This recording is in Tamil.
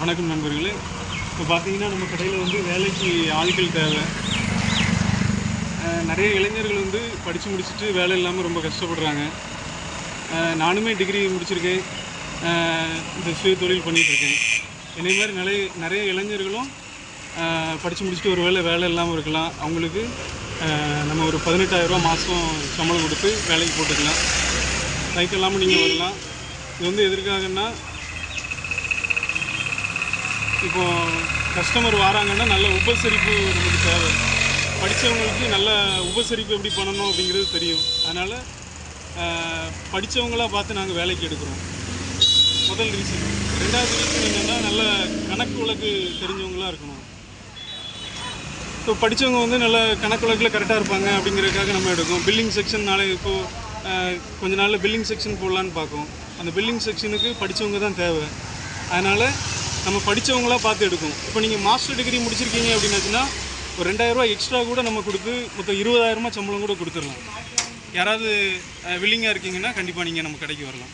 வணக்கம் நண்பர்களே. இப்போ பார்த்தீங்கன்னா நம்ம கடையில் வந்து வேலைக்கு ஆட்கள் தேவை. நிறைய இளைஞர்கள் வந்து படித்து முடிச்சுட்டு வேலை இல்லாமல் ரொம்ப கஷ்டப்படுறாங்க. நானுமே டிகிரி முடிச்சிருக்கேன். இந்த சுய தொழில் பண்ணிகிட்ருக்கேன் இதே மாதிரி நிறைய நிறைய இளைஞர்களும் படித்து முடிச்சுட்டு ஒரு வேலை வேலை இல்லாமல் இருக்கலாம். அவங்களுக்கு நம்ம ஒரு பதினெட்டாயிரரூபா மாதம் சம்பளம் கொடுத்து வேலைக்கு போட்டுக்கலாம். சைக்கிள் இல்லாமல் நீங்கள் வரலாம். இது வந்து எதற்காகன்னா இப்போ கஸ்டமர் வராங்கன்னா நல்ல உபசரிப்பு நமக்கு தேவை. படித்தவங்களுக்கு நல்ல உபசரிப்பு எப்படி பண்ணணும் அப்படிங்கிறது தெரியும். அதனால் படித்தவங்களாக பார்த்து நாங்கள் வேலைக்கு எடுக்கிறோம். முதல் ரீசன் ரெண்டாவது ரீசன் என்னென்னா நல்ல கணக்கு வழக்கு தெரிஞ்சவங்களாக இருக்கணும். இப்போ படித்தவங்க வந்து நல்ல கணக்கு வழக்கில் கரெக்டாக இருப்பாங்க அப்படிங்கிறதுக்காக நம்ம எடுக்கோம். பில்லிங் செக்ஷன் நாளை இப்போது கொஞ்ச நாளில் பில்லிங் செக்ஷன் போடலான்னு பார்க்கும். அந்த பில்லிங் செக்ஷனுக்கு படித்தவங்க தான் தேவை. அதனால் நம்ம படித்தவங்களாக பார்த்து எடுக்கும் இப்போ நீங்கள் மாஸ்டர் டிகிரி முடிச்சிருக்கீங்க அப்படின்னாச்சுன்னா ஒரு ரெண்டாயிரரூவா எக்ஸ்ட்ரா கூட நம்ம கொடுத்து மொத்தம் இருபதாயிரமா சம்பளம் கூட கொடுத்துடலாம். யாராவது வில்லிங்காக இருக்கீங்கன்னா கண்டிப்பாக நீங்கள் நம்ம கடைக்கு வரலாம்.